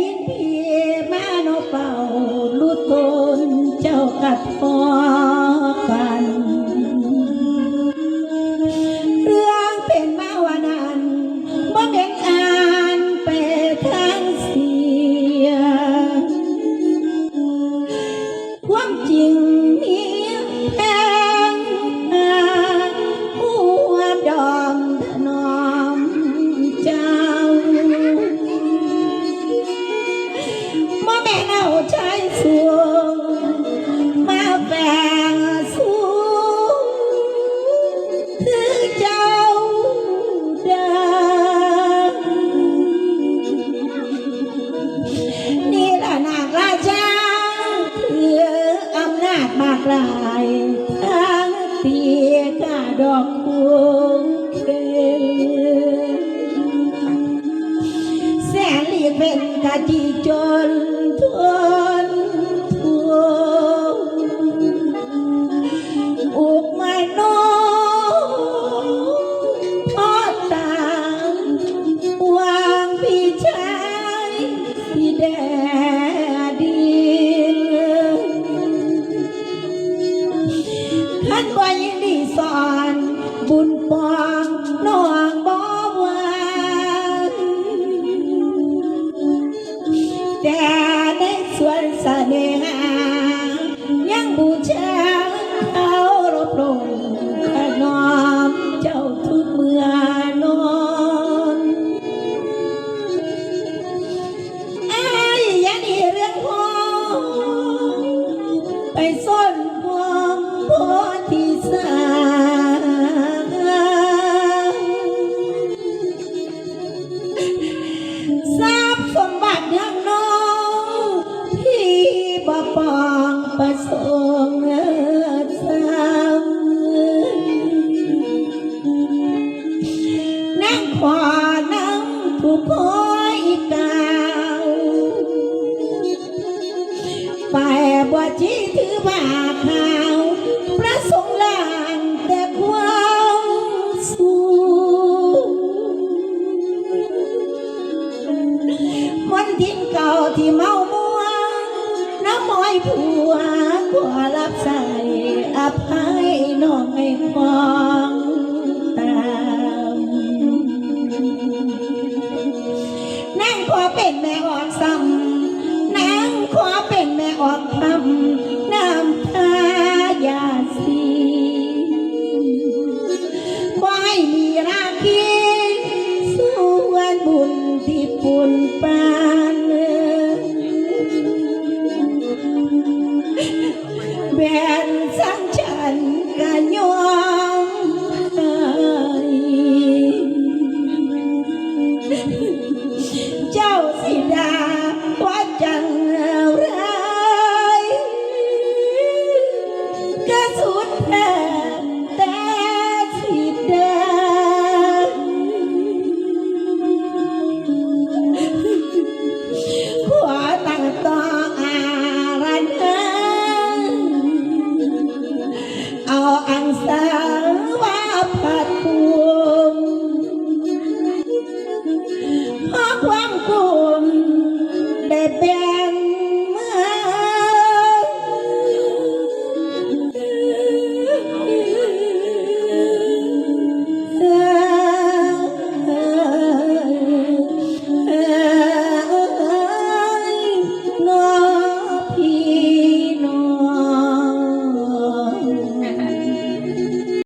ยินพี่ม่โนเป่าลุตนเจ้ากัดพอ แม่เน่าใจสวงมาแฝงสูงคือเจ้าดังนี่ล่ะนาคราชาคืออำนาจมากลายทางเตียกาดอกบัวเป็นกะจีจน ฉันว่ายินดีสอน บุญปองน้อง ขวานั่งผู้คอยกาวไปบ่จีถือว่าขาวประสงค์ลางแต่ความสูงมันทิ้งเก่าที่เมามัวน้ำมอยผัวขอรับใส่อภัยน้องไม่มอ เป็นแม่ออกซ้ำนางขอเป็นแม่ออกคำ เพราะความกลุ่มได้เป็